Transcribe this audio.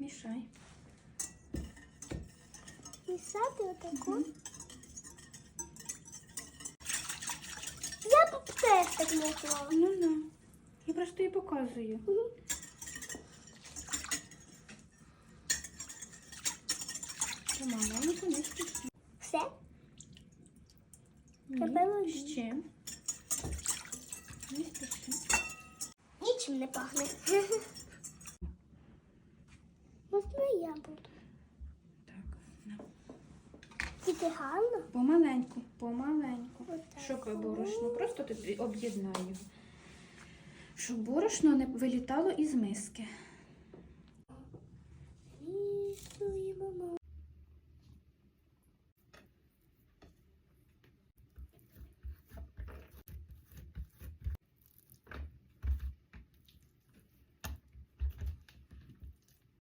Мішай. Мішати отаку. Я б теж так можла. Ну ну. Я просто їй показую. Помаленьку, не спіши. Все? Ні, Тепер ще. Не спіши. Нічим не пахне. Можна я буду. Так. Тільки гарно. Помаленьку, помаленьку. Щоб борошно. Просто тут об'єднаю. Щоб борошно не вилітало із миски.